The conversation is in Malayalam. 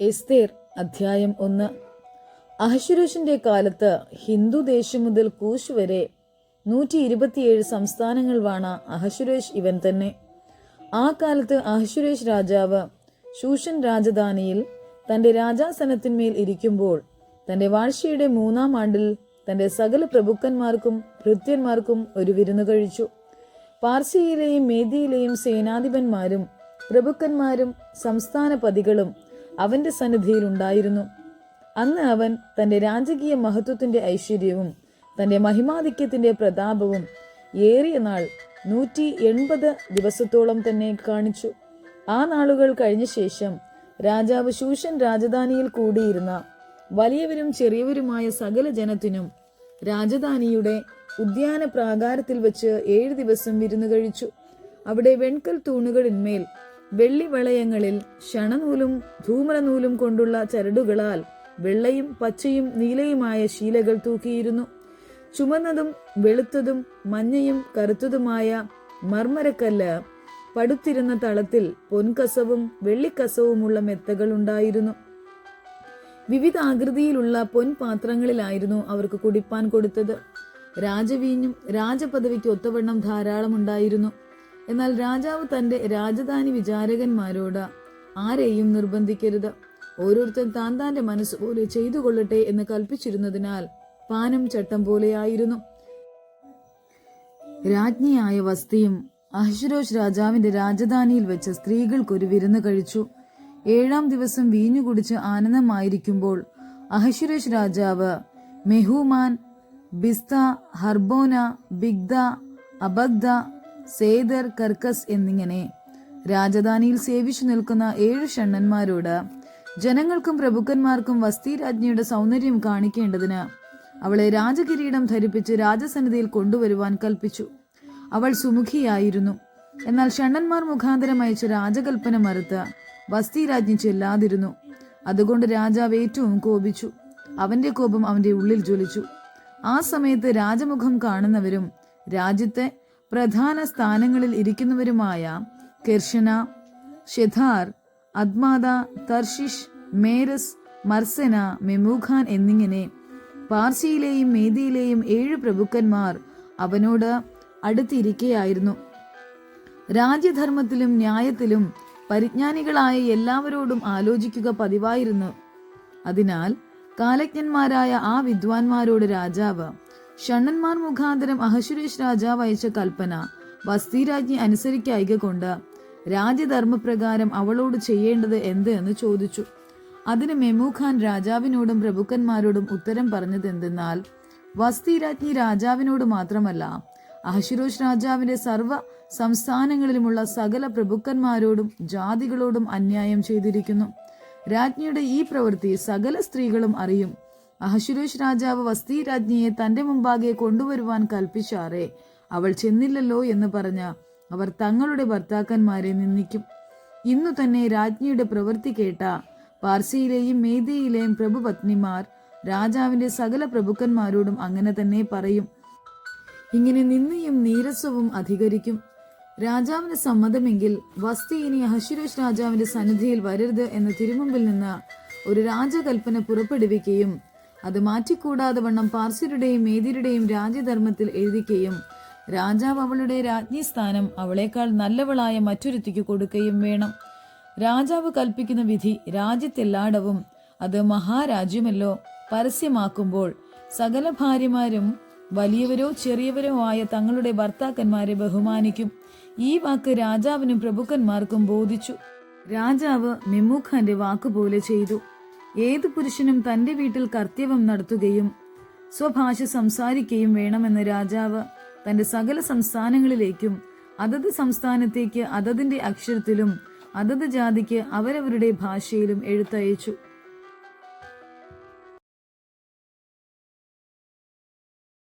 എസ്തേർ അധ്യായം ഒന്ന്. അഹശുരേഷിന്റെ കാലത്ത് ഹിന്ദു ദേശം മുതൽ കൂശ് വരെ നൂറ്റി ഇരുപത്തിയേഴ് സംസ്ഥാനങ്ങൾ വാണ അഹശുരേഷ് ഇവൻ തന്നെ. ആ കാലത്ത് അഹശുരേഷ് രാജാവ് ശൂഷൻ രാജധാനിയിൽ തന്റെ രാജാസനത്തിന്മേൽ ഇരിക്കുമ്പോൾ തന്റെ വാഴ്ചയുടെ മൂന്നാം ആണ്ടിൽ തന്റെ സകല പ്രഭുക്കന്മാർക്കും ഭൃത്യന്മാർക്കും ഒരു വിരുന്ന് കഴിച്ചു. പാർസിയിലെയും മേദിയിലെയും സേനാധിപന്മാരും പ്രഭുക്കന്മാരും സംസ്ഥാനപതികളും അവന്റെ സന്നിധിയിൽ ഉണ്ടായിരുന്നു. അന്ന് അവൻ തന്റെ രാജകീയ മഹത്വത്തിന്റെ ഐശ്വര്യവും തന്റെ മഹിമാധിക്യത്തിന്റെ പ്രതാപവും ഏറിയ നാൾ നൂറ്റി എൺപത് ദിവസത്തോളം തന്നെ കാണിച്ചു. ആ നാളുകൾ കഴിഞ്ഞ ശേഷം രാജാവ് ശൂഷൻ രാജധാനിയിൽ കൂടിയിരുന്ന വലിയവരും ചെറിയവരുമായ സകല ജനത്തിനും രാജധാനിയുടെ ഉദ്യാന പ്രാകാരത്തിൽ വെച്ച് ഏഴ് ദിവസം വിരുന്നു കഴിച്ചു. അവിടെ വെൺകൽ തൂണുകളിന്മേൽ വെള്ളി വളയങ്ങളിൽ ക്ഷണനൂലും ധൂമരനൂലും കൊണ്ടുള്ള ചരടുകളാൽ വെള്ളയും പച്ചയും നീലയുമായ ശീലകൾ തൂക്കിയിരുന്നു. ചുമന്നതും വെളുത്തതും മഞ്ഞയും കറുത്തതുമായ മർമരക്കല്ല് പടുത്തിരുന്ന തളത്തിൽ പൊൻകസവും വെള്ളിക്കസവുമുള്ള മെത്തകൾ ഉണ്ടായിരുന്നു. വിവിധ ആകൃതിയിലുള്ള പൊൻപാത്രങ്ങളിലായിരുന്നു അവർക്ക് കുടിപ്പാൻ കൊടുത്തത്. രാജവീഞ്ഞും രാജപദവിക്ക് ഒത്തവണ്ണം ധാരാളം ഉണ്ടായിരുന്നു എന്നാൽ രാജാവ് തന്റെ രാജധാനി വിചാരകന്മാരോട് ആരെയും നിർബന്ധിക്കരുത്. ഓരോരുത്തൻ താൻ താന്റെ മനസ്സുപോലെ ചെയ്തു കൊള്ളട്ടെ എന്ന് കൽപ്പിച്ചിരുന്നതിനാൽ പാനം ചട്ടം പോലെയായിരുന്നു. രാജ്ഞിയായ വസ്തിയും അഹ്ശുരോഷ് രാജാവിന്റെ രാജധാനിയിൽ വെച്ച് സ്ത്രീകൾക്കൊരു വിരുന്ന് കഴിച്ചു. ഏഴാം ദിവസം വീഞ്ഞു കുടിച്ച് ആനന്ദമായിരിക്കുമ്പോൾ അഹ്ശുരേഷ് രാജാവ് മെഹുമാൻ ബിസ്ത ഹർബോന ബിഗ്ദ അബഗ്ദ സേദർ കർക്കസ് എന്നിങ്ങനെ രാജധാനിയിൽ സേവിച്ചു നിൽക്കുന്ന ഏഴ് ഷണ്ണന്മാരോട് ജനങ്ങൾക്കും പ്രഭുക്കന്മാർക്കും വസ്തി രാജ്ഞിയുടെ സൗന്ദര്യം കാണിക്കേണ്ടതിന് അവളെ രാജകിരീടം ധരിപ്പിച്ച് രാജസന്നിധിയിൽ കൊണ്ടുവരുവാൻ കൽപ്പിച്ചു. അവൾ സുമുഖിയായിരുന്നു. എന്നാൽ ഷണ്ണന്മാർ മുഖാന്തരം അയച്ച രാജകൽപ്പന മറുത്ത് വസ്തി രാജ്ഞി ചെല്ലാതിരുന്നു. അതുകൊണ്ട് രാജാവ് ഏറ്റവും കോപിച്ചു. അവന്റെ കോപം അവന്റെ ഉള്ളിൽ ജ്വലിച്ചു. ആ സമയത്ത് രാജമുഖം കാണുന്നവരും രാജ്യത്തെ പ്രധാന സ്ഥാനങ്ങളിൽ ഇരിക്കുന്നവരുമായ കെർഷന ഷെഥാർ അദ്മാദ തർഷിഷ് മേരസ് മർസന മെമൂഖാൻ എന്നിങ്ങനെ പാർസിയിലെയും മേദിയിലെയും ഏഴ് പ്രഭുക്കന്മാർ അവനോട് അടുത്തിരിക്കെയായിരുന്നു. രാജ്യധർമ്മത്തിലും ന്യായത്തിലും പരിജ്ഞാനികളായ എല്ലാവരോടും ആലോചിക്കുക പതിവായിരുന്നു. അതിനാൽ കാലജ്ഞന്മാരായ ആ വിദ്വാൻമാരോട് രാജാവ് ഷണ്ണന്മാർ മുഖാന്തരം അഹശുരേഷ് രാജാവ് അയച്ച കൽപ്പന വസ്തിരാജ്ഞി അനുസരിക്കായിക കൊണ്ട് രാജ്യധർമ്മപ്രകാരം അവളോട് ചെയ്യേണ്ടത് എന്ത് എന്ന് ചോദിച്ചു. അതിന് മെമുഖാൻ രാജാവിനോടും പ്രഭുക്കന്മാരോടും ഉത്തരം പറഞ്ഞത് എന്തെന്നാൽ വസ്തിരാജ്ഞി രാജാവിനോട് മാത്രമല്ല അഹശുരോഷ് രാജാവിന്റെ സർവ സംസ്ഥാനങ്ങളിലുമുള്ള സകല പ്രഭുക്കന്മാരോടും ജാതികളോടും അന്യായം ചെയ്തിരിക്കുന്നു. രാജ്ഞിയുടെ ഈ പ്രവൃത്തി സകല സ്ത്രീകളും അറിയും. അഹശുരോഷ് രാജാവ് വസ്തി രാജ്ഞിയെ തന്റെ മുമ്പാകെ കൊണ്ടുവരുവാൻ കൽപ്പിച്ചാറേ. അവൾ ചെന്നില്ലല്ലോ എന്ന് പറഞ്ഞ അവർ തങ്ങളുടെ ഭർത്താക്കന്മാരെ നിന്ദിക്കും. ഇന്നു തന്നെ രാജ്ഞിയുടെ പ്രവൃത്തി കേട്ട പാർസിയിലെയും മേദിയിലെയും പ്രഭുപത്നിമാർ രാജാവിന്റെ സകല പ്രഭുക്കന്മാരോടും അങ്ങനെ തന്നെ പറയും. ഇങ്ങനെ നിന്നിയും നീരസവും അധികരിക്കും. രാജാവിന് സമ്മതമെങ്കിൽ വസ്തി ഇനി അഹശുരേഷ് രാജാവിന്റെ സന്നിധിയിൽ വരരുത് എന്ന തിരുമുമ്പിൽ നിന്ന് ഒരു രാജകൽപ്പന പുറപ്പെടുവിക്കുകയും അത് മാറ്റിക്കൂടാതെ വണ്ണം പാർശ്വരുടെയും മേതിരുടെയും രാജ്യധർമ്മത്തിൽ എഴുതിക്കുകയും രാജാവ് അവളുടെ രാജ്ഞി സ്ഥാനം അവളേക്കാൾ നല്ലവളായ മറ്റൊരുത്തിക്ക് കൊടുക്കുകയും വേണം. രാജാവ് കൽപ്പിക്കുന്ന വിധി രാജ്യത്തെല്ലാടവും അത് മഹാരാജ്യമല്ലോ. പരസ്യമാക്കുമ്പോൾ സകല ഭാര്യമാരും വലിയവരോ ചെറിയവരോ ആയ തങ്ങളുടെ ഭർത്താക്കന്മാരെ ബഹുമാനിക്കും. ഈ വാക്ക് രാജാവിനും പ്രഭുക്കന്മാർക്കും ബോധിച്ചു. രാജാവ് മെമ്മൂഖാന്റെ വാക്കുപോലെ ചെയ്തു. ഏത് പുരുഷനും തന്റെ വീട്ടിൽ കർത്തവ്യം നടത്തുകയും സ്വഭാഷ സംസാരിക്കുകയും വേണമെന്ന് രാജാവ് തന്റെ സകല സംസ്ഥാനങ്ങളിലേക്കും അതത് സംസ്ഥാനത്തേക്ക് അതതിന്റെ അക്ഷരത്തിലും അതത് ജാതിക്ക് അവരവരുടെ ഭാഷയിലും എഴുത്തയച്ചു.